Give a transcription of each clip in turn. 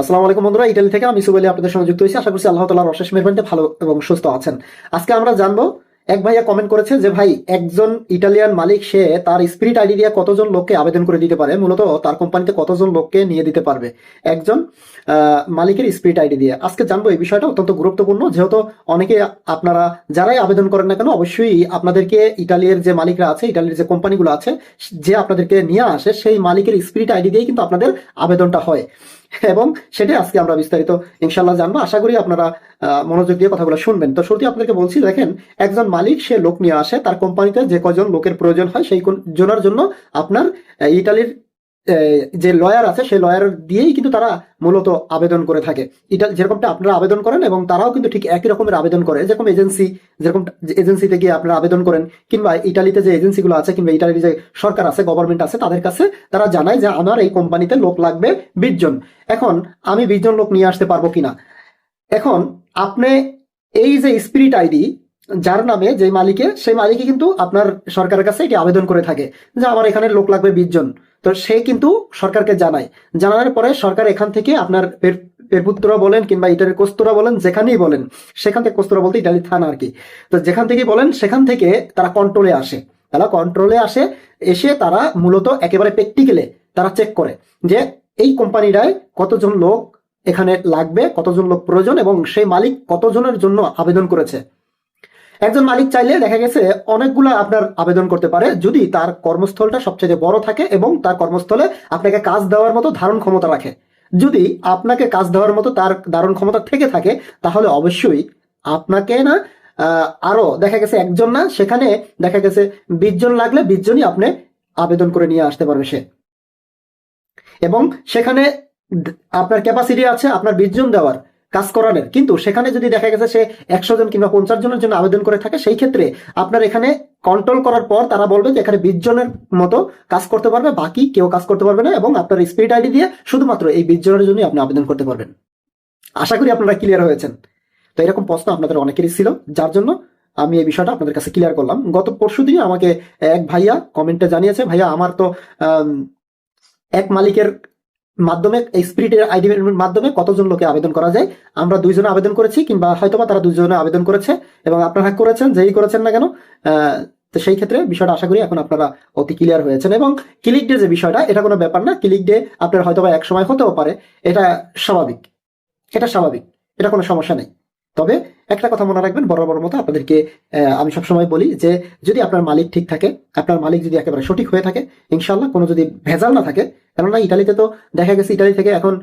আসসালামু আলাইকুম বন্ধুরা ইটালি থেকে আমি সুবাইলি আপনাদের সঙ্গে যুক্ত হয়েছি। আশা করছি আল্লাহ তালার অশেষ মেহরবানিতে ভালো এবং সুস্থ আছেন। আজকে আমরা জানব, এক ভাইয়া কমেন্ট করেছে যে, ভাই, একজন ইটালিয়ান মালিক, সে তার স্পিরিট আইডি দিয়ে কতজন লোককে আবেদন করে দিতে পারে? মূলত তার কোম্পানিতে কতজন লোককে নিয়ে দিতে পারবে? একজন মালিকের স্পিরিট আইডি দিয়ে। আজকে জানব এই বিষয়টা অত্যন্ত গুরুত্বপূর্ণ। যেহেতু অনেকে আপনারা যারাই আবেদন করেন না কেন, অবশ্যই আপনাদেরকে ইটালির যে মালিকরা আছে, ইটালির যে কোম্পানিগুলো আছে, যে আপনাদেরকে নিয়ে আসে, সেই মালিকের স্পিরিট আইডি দিয়ে কিন্তু আপনাদের আবেদনটা হয়। এবং সেটাই আজকে আমরা বিস্তারিত ইনশাল্লাহ জানব। আশা করি আপনারা মনোযোগ দিয়ে কথাগুলো শুনবেন। তো শুরুতে আপনাকে বলছি, দেখেন, একজন মালিক, সে লোক নিয়ে আসে, তার কোম্পানিতে যে কজন লোকের প্রয়োজন হয়, সেই জনার জন্য আপনার ইটালির যে লয়ার আছে, সেই লয়ার দিয়েই কিন্তু তারা মূলত আবেদন করে থাকে। এটা যেরকমটা আপনারা আবেদন করেন এবং তারাও কিন্তু ঠিক একই রকমের আবেদন করে। যেরকম এজেন্সি যেরকম এজেন্সিতে গিয়ে আপনারা আবেদন করেন, কিংবা ইটালিতে যে এজেন্সিগুলো আছে, কিংবা ইটালির যে সরকার আছে গভর্নমেন্ট আছে, তাদের কাছে তারা জানায় যে আমার এই কোম্পানিতে লোক লাগবে বিশ জন। এখন আমি বিশ জন লোক নিয়ে আসতে পারব কিনা? এখন আপনি এই যে স্পিরিট আইডি যার নামে যে মালিকে, সেই মালিকই কিন্তু আপনার সরকারের কাছে এটি আবেদন করে থাকে যে আমার এখানে লোক লাগবে বিশ জন। তো সে কিন্তু সরকারকে জানায়। জানানোর পরে সরকার এখান থেকে আপনার পের- পেরপুত্র বলেন কিংবা ইটালির কোস্তরা বলেন, যেখানেই বলেন, সেখান থেকে কোস্তরা বলতে ইটালি থানা আর কি। তো যেখান থেকেই বলেন, সেখান থেকে তারা কন্ট্রোলে আসে। তারা কন্ট্রোলে আসে, এসে তারা মূলত একেবারে প্র্যাকটিক্যালে তারা চেক করে যে এই কোম্পানিটায় কতজন লোক এখানে লাগবে, কতজন লোক প্রয়োজন এবং সেই মালিক কতজনের জন্য আবেদন করেছে। একজন মালিক চাইলে দেখা গেছে অনেকগুলো আপনার আবেদন করতে পারে, যদি তার কর্মস্থলটা সবচেয়ে বড় থাকে এবং তার কর্মস্থলে আপনাকে কাজ দেওয়ার মতো ধারণ ক্ষমতা রাখে। যদি আপনাকে কাজ দেওয়ার মতো তার ধারণ ক্ষমতা থেকে থাকে, তাহলে অবশ্যই আপনাকে না আরও দেখা গেছে একজন না, সেখানে দেখা গেছে বিশ জন লাগলে বিশ জনই আপনি আবেদন করে নিয়ে আসতে পারবে সে। এবং সেখানে আপনার ক্যাপাসিটি আছে আপনার বিশ জন দেওয়ার। কাজ করানোর কিন্তু সেখানে যদি দেখা গেছে সে একশো জন কিংবা পঞ্চাশ জনের জন্য আবেদন করে থাকে, সেই ক্ষেত্রে আপনার এখানে কন্ট্রোল করার পর তারা বলবে যে এখানে বিশ জনের মতো কাজ করতে পারবে, বাকি কেউ কাজ করতে পারবে না এবং আপনার স্পিড আইডি দিয়ে শুধুমাত্র এই বিশ জনের জন্যই আপনি আবেদন করতে পারবেন। আশা করি আপনারা ক্লিয়ার হয়েছেন। তো এরকম প্রশ্ন আপনাদের অনেকেরই ছিল, যার জন্য আমি এই বিষয়টা আপনাদের কাছে ক্লিয়ার করলাম। গত পরশু আমাকে এক ভাইয়া কমেন্টে জানিয়েছে, ভাইয়া, আমার তো এক মালিকের মাধ্যমে, এই স্পিরিটের আইডি মাধ্যমে কতজন লোকে আবেদন করা যায়? আমরা দুইজনে আবেদন করেছি কিংবা হয়তোবা তারা দুইজনে আবেদন করেছে এবং আপনারা করেছেন, যেই করেছেন না কেন তো সেই ক্ষেত্রে বিষয়টা আশা করি এখন আপনারা অতি ক্লিয়ার হয়েছেন এবং ক্লিক ডে যে বিষয়টা, এটা কোনো ব্যাপার না। ক্লিক ডে আপনার হয়তোবা এক সময় হতেও পারে, এটা স্বাভাবিক। এটা স্বাভাবিক, এটা কোনো সমস্যা নেই। তবে একটা কথা মনে রাখবেন, বরাবর মতো আপনাদেরকে আমি সবসময় বলি যে যদি আপনার মালিক ঠিক থাকে, আপনার মালিক যদি একেবারে সঠিক হয়ে থাকে ইনশাল্লাহ কোনো যদি ভেজাল না থাকে, কেননা ইটালিতে তো দেখা গেছে ইটালি থেকে এখন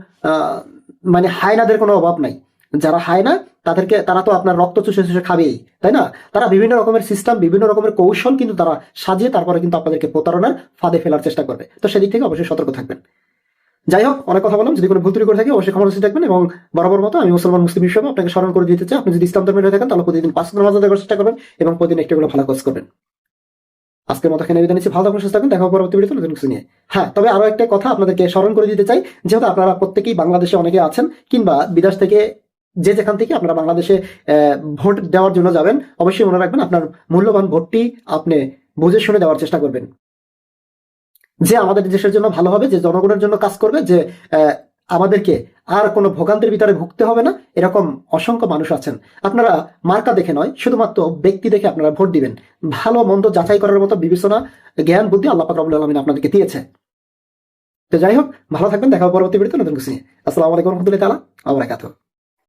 মানে হায়নাদের কোনো অভাব নাই। যারা হায়না, তাদেরকে, তারা তো আপনার রক্ত চুষে চুষে খাবেই, তাই না? তারা বিভিন্ন রকমের সিস্টেম বিভিন্ন রকমের কৌশল কিন্তু তারা সাজিয়ে তারপরে কিন্তু আপনাদেরকে প্রতারণার ফাঁদে ফেলার চেষ্টা করবে। তো সেদিক থেকে অবশ্যই সতর্ক থাকবেন। যাই হোক অনেক কথা বললাম। যদি কোনো ভুল ত্রুটি করে থাকে, অবশ্যই ক্ষমা দৃষ্টি রাখবেন এবং বরাবর মতো আমি মুসলমান মুসলিম হিসেবে আপনাকে স্মরণ করে দিতে চাই। আপনি যদি ইসলাম ধর্মের থাকেন, তাহলে প্রতিদিন পাঁচ নামাজ আদায় করার চেষ্টা করবেন এবং প্রতিদিন একটু ভালো কাজ করবেন। আজকের মতো এখানে বিদায় নিচ্ছি। ভালো থাকুন, সুস্থ থাকুন। দেখা পরবর্তী ভিডিওতে নতুন কিছু নিয়ে। হ্যাঁ তবে আরও একটা কথা আপনাদেরকে স্মরণ করে দিতে চাই। যেহেতু আপনারা প্রত্যেকেই বাংলাদেশে অনেকে আছেন, কিংবা বিদেশ থেকে যে যেখান থেকে আপনারা বাংলাদেশে ভোট দেওয়ার জন্য যাবেন, অবশ্যই মনে রাখবেন আপনার মূল্যবান ভোটটি আপনি বুঝে শুনে দেওয়ার চেষ্টা করবেন। যে আমাদের দেশের জন্য ভালো হবে, যে জনগণের জন্য কাজ করবে, যে আমাদেরকে আর কোনো ভোগান্তির ভিতরে ভুগতে হবে না, এরকম অসংখ্য মানুষ আছেন। আপনারা মার্কা দেখে নয়, শুধুমাত্র ব্যক্তি দেখে আপনারা ভোট দিবেন। ভালো, মন্দ যাচাই করার মতো বিবেচনা, জ্ঞান, বুদ্ধি আল্লাহ পাক রব্বুল আলমিন আপনাদেরকে দিয়েছে। তো যাই হোক, ভালো থাকবেন, দেখা পরবর্তী ভিডিওতে নতুন কিছু আসসালামু আলাইকুম রহমতুল্লাহ তালা আবার